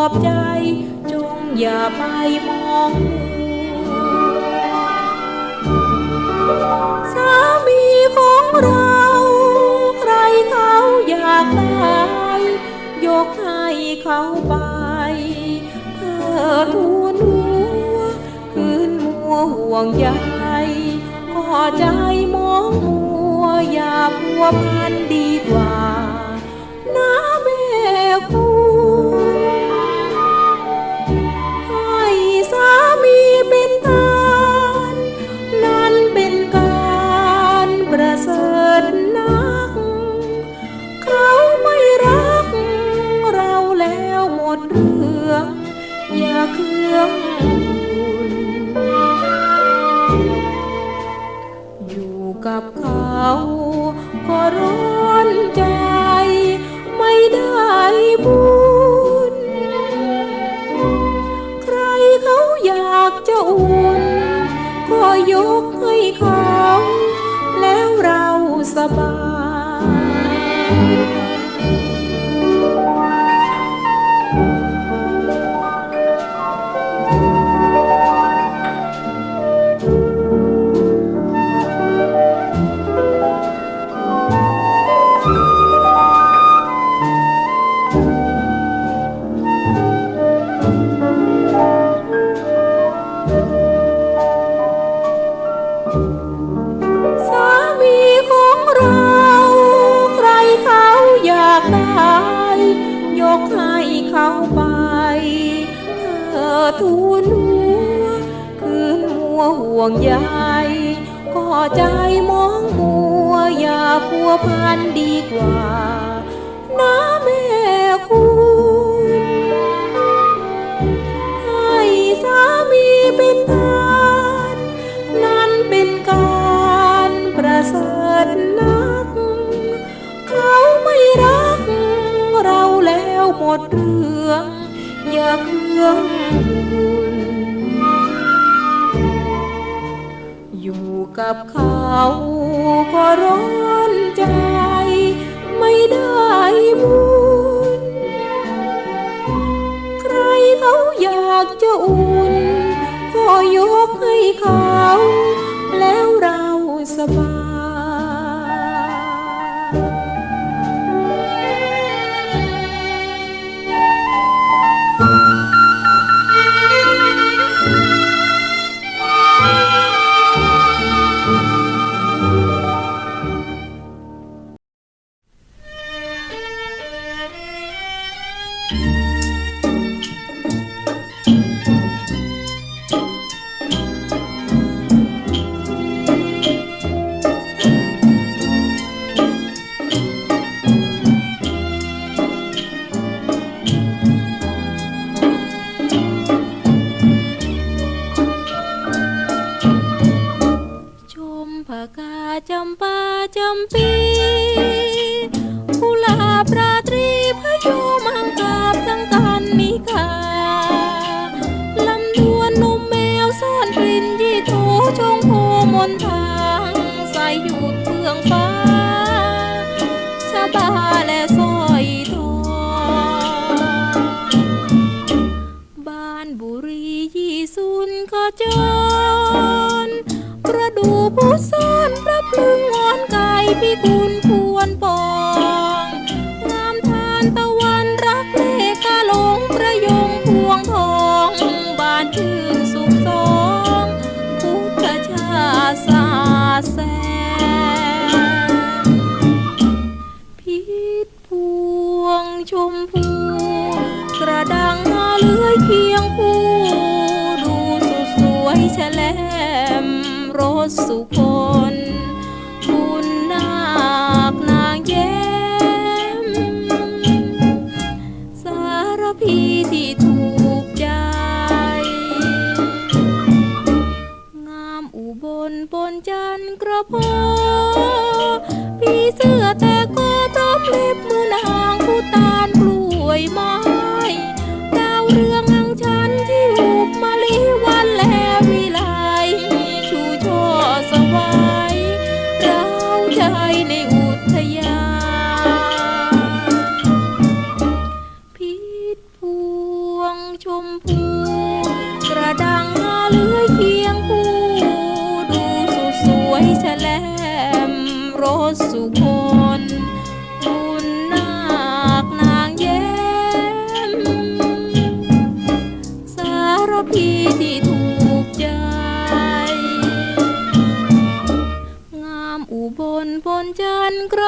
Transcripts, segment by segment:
อบใจ จงอย่าไปมองสามีของเรา ใครเขาอยากได้ยกให้เขาไป เธอทูนหัว คืนมัวห่วงใยขอใจมองมัว อย่าพัวพันดีกว่า ให้ของแล้วเราสบาย วงใยก็ใจมองมัวอย่าพัวพันดีกว่า นะแม่คุณให้สามีเป็นทานนั่นเป็นการประเสริฐนัก เขาไม่รักเราแล้วหมดเรื่อง อย่าเครื่อง กับเขาก็ร้อนใจ ไม่ได้บุญ ใครเขาอยากจะอุ่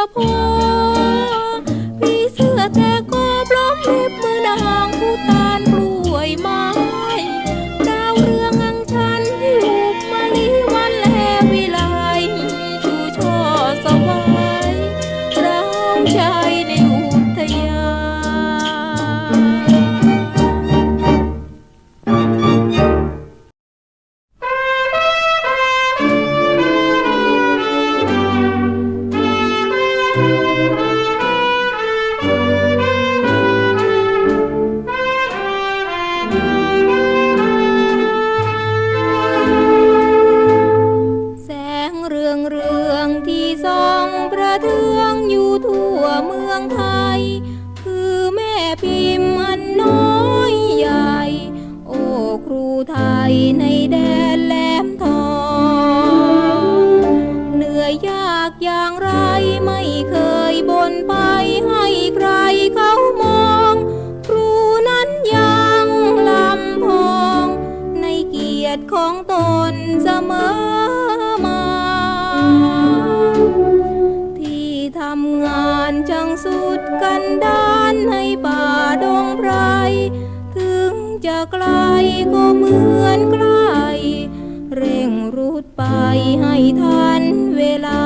老婆。 ไกลก็เหมือนใกล้เร่งรูดไปให้ทันเวลา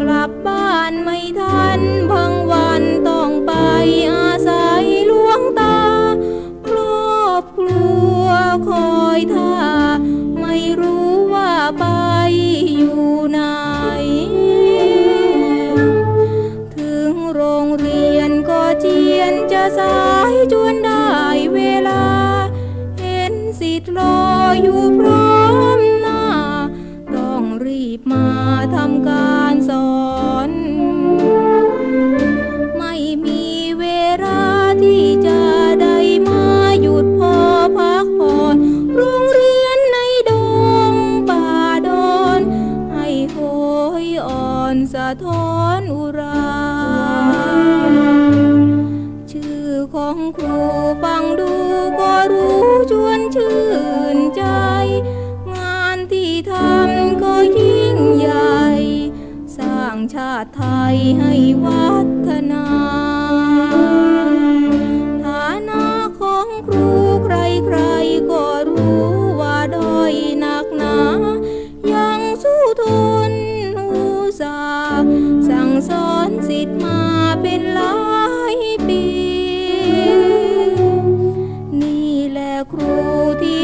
กลับบ้านไม่ทันบางวันต้องไปอาศัยลวงตา ครอบครัวคอยท่า ไม่รู้ว่าไปอยู่ไหน ถึงโรงเรียนก็เจียนจะสา อยู่พร ให้วัฒนาฐานะของครูใครใครก็รู้ว่าด้อยหนักหนา ยังสู้ทนอุตสาสั่งสอนสิทธิ์มาเป็นหลายปี นี่แหละครูที่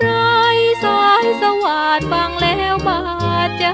ไรสายสว่าดฟังแล้วบาดใจ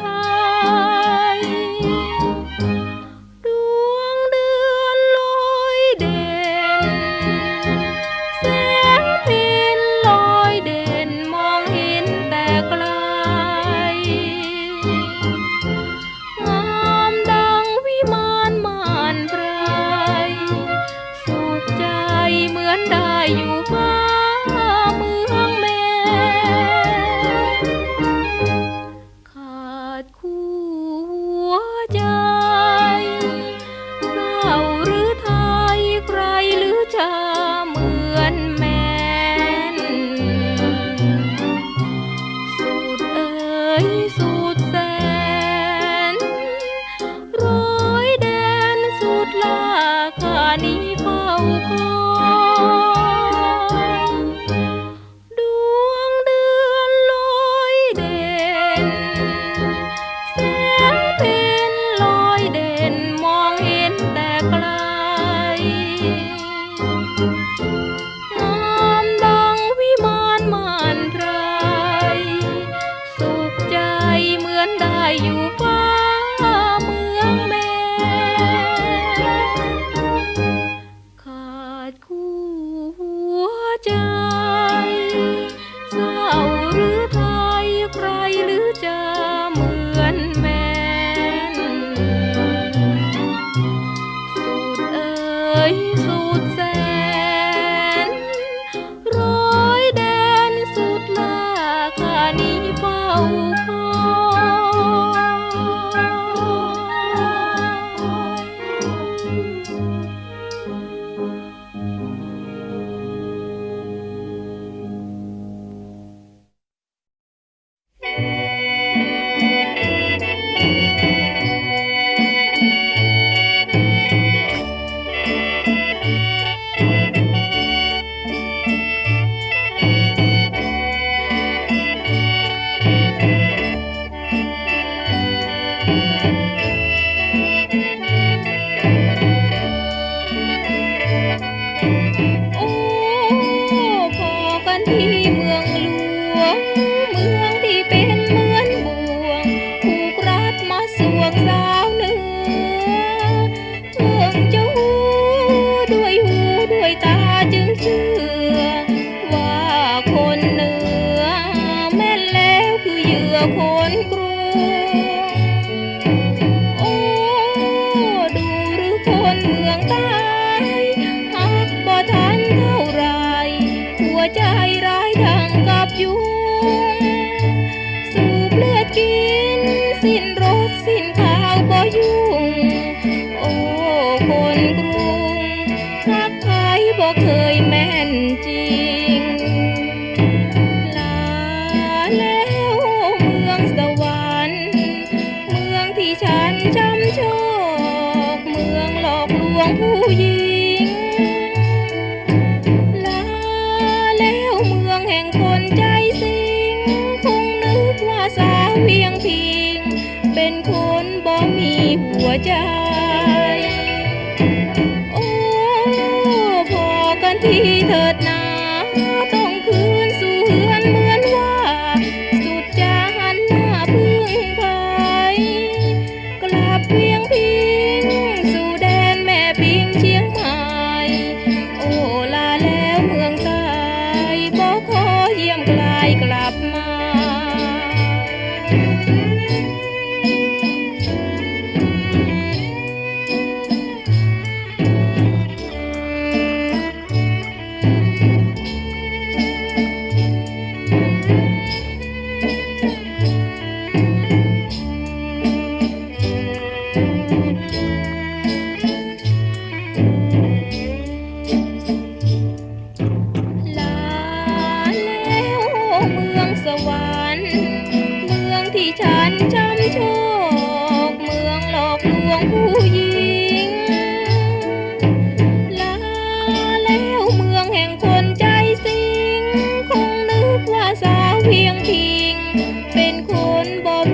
ya.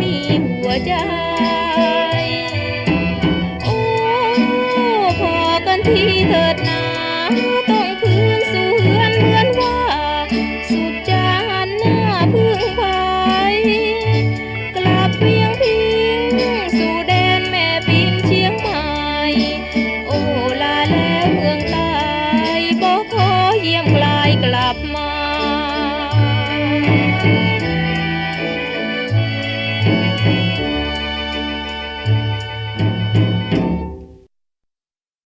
มีหัวใจ